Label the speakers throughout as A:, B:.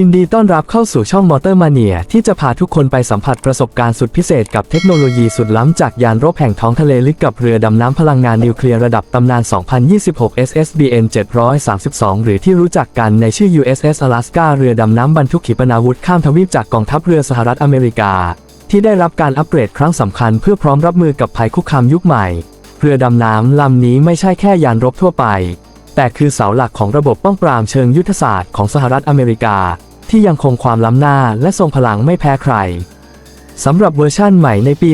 A: ยินดีต้อนรับเข้าสู่ช่องมอเตอร์มาเนียที่จะพาทุกคนไปสัมผัสประสบการณ์สุดพิเศษกับเทคโนโลยีสุดล้ำจากยานรบแห่งท้องทะเลลึกกับเรือดำน้ำพลังงานนิวเคลียร์ระดับตำนาน 2026 SSBN 732 หรือที่รู้จักกันในชื่อ USS Alaska เรือดำน้ำบรรทุกขีปนาวุธข้ามทวีปจากกองทัพเรือสหรัฐอเมริกา ที่ได้รับการอัปเกรดครั้งสำคัญเพื่อพร้อมรับมือกับภัยคุกคามยุคใหม่ เรือดำน้ำลำนี้ไม่ใช่แค่ยานรบทั่วไป แต่คือเสาหลักของระบบป้องปรามเชิงยุทธศาสตร์ของสหรัฐอเมริกา ที่ยังคงความล้ำหน้าและทรงพลังไม่แพ้ใครสำหรับเวอร์ชั่นใหม่ในปี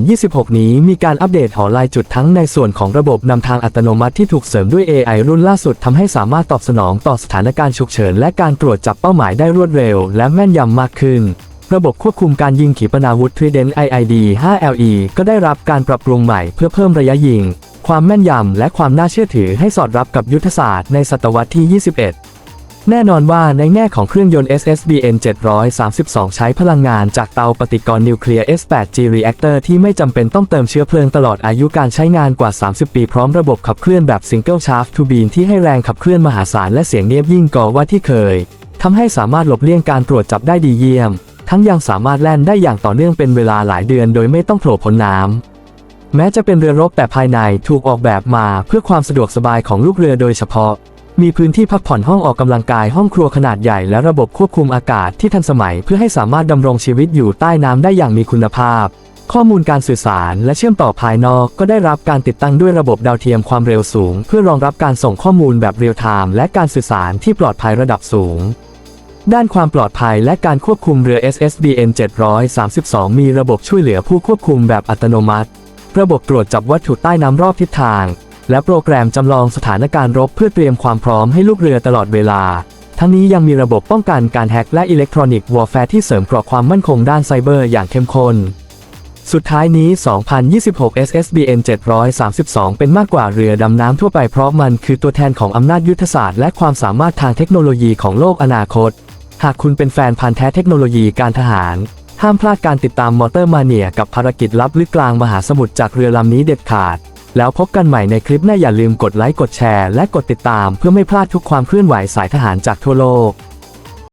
A: 2026 นี้มีการอัปเดตหอลายจุดทั้งในส่วนของระบบนำทางอัตโนมัติที่ถูกเสริมด้วย AI รุ่นล่าสุดทำให้สามารถตอบสนองต่อสถานการณ์ฉุกเฉิน และการตรวจจับเป้าหมายได้รวดเร็ว และแม่นยำมากขึ้น ระบบควบคุมการยิงขีปนาวุธ Trident IID 5LE ก็ได้รับการปรับปรุงใหม่เพื่อเพิ่มระยะยิง ความแม่นยำและความน่าเชื่อถือให้สอดรับกับยุทธศาสตร์ในศตวรรษที่ 21 แน่นอนว่าในแง่ของเครื่องยนต์ SSBN 732 ใช้พลังงานจากเตาปฏิกรณ์นิวเคลียร์ S8G reactor ที่ไม่จำเป็นต้องเติมเชื้อเพลิงตลอดอายุการใช้งานกว่า 30 ปีพร้อมระบบขับเคลื่อนแบบ Single Shaft Turbine ที่ให้แรงขับเคลื่อนมหาศาลและเสียงเนียบยิ่งกว่าที่เคยทำให้สามารถหลบเลี่ยงการตรวจจับได้ดีเยี่ยม ทั้งยังสามารถแล่นได้อย่างต่อเนื่องเป็นเวลาหลายเดือนโดยไม่ต้องโผล่พ้นน้ำ แม้จะเป็นเรือรบแต่ภายในถูกออกแบบมาเพื่อความสะดวกสบายของลูกเรือโดยเฉพาะ มีพื้นที่พักผ่อนห้องออกกำลังกายห้องครัวขนาดใหญ่และระบบควบคุมอากาศที่ทันสมัยเพื่อให้สามารถดำรงชีวิตอยู่ใต้น้ำได้อย่างมีคุณภาพ ข้อมูลการสื่อสารและเชื่อมต่อภายนอกก็ได้รับการติดตั้งด้วยระบบดาวเทียมความเร็วสูง เพื่อรองรับการส่งข้อมูลแบบเรียลไทม์และการสื่อสารที่ปลอดภัยระดับสูงด้านความปลอดภัยและการควบคุมเรือ SSBN 732 มีระบบช่วยเหลือผู้ควบคุมแบบอัตโนมัติ ระบบตรวจจับวัตถุใต้น้ำรอบทิศทาง และโปรแกรมจำลองสถานการณ์รบเพื่อเตรียมความพร้อมให้ลูกเรือตลอดเวลา ทั้งนี้ยังมีระบบป้องกันการแฮกและอิเล็กทรอนิกส์วอร์แฟร์ที่เสริมเกราะความมั่นคงด้านไซเบอร์อย่างเข้มข้นสุดท้ายนี้ 2026 SSBN 732 เป็นมากกว่าเรือดำน้ำทั่วไปเพราะมันคือตัวแทนของอำนาจยุทธศาสตร์และความสามารถทางเทคโนโลยีของโลกอนาคต หากคุณเป็นแฟนพันธ์แท้เทคโนโลยีการทหาร ห้ามพลาดการติดตามมอเตอร์มาเนียกับภารกิจลับลึกกลางมหาสมุทรจากเรือลำนี้เด็ดขาด แล้วพบกันใหม่ในคลิปหน้าอย่าลืมกดไลค์กดแชร์และกดติดตามเพื่อไม่พลาดทุกความเคลื่อนไหวสายทหารจากทั่วโลก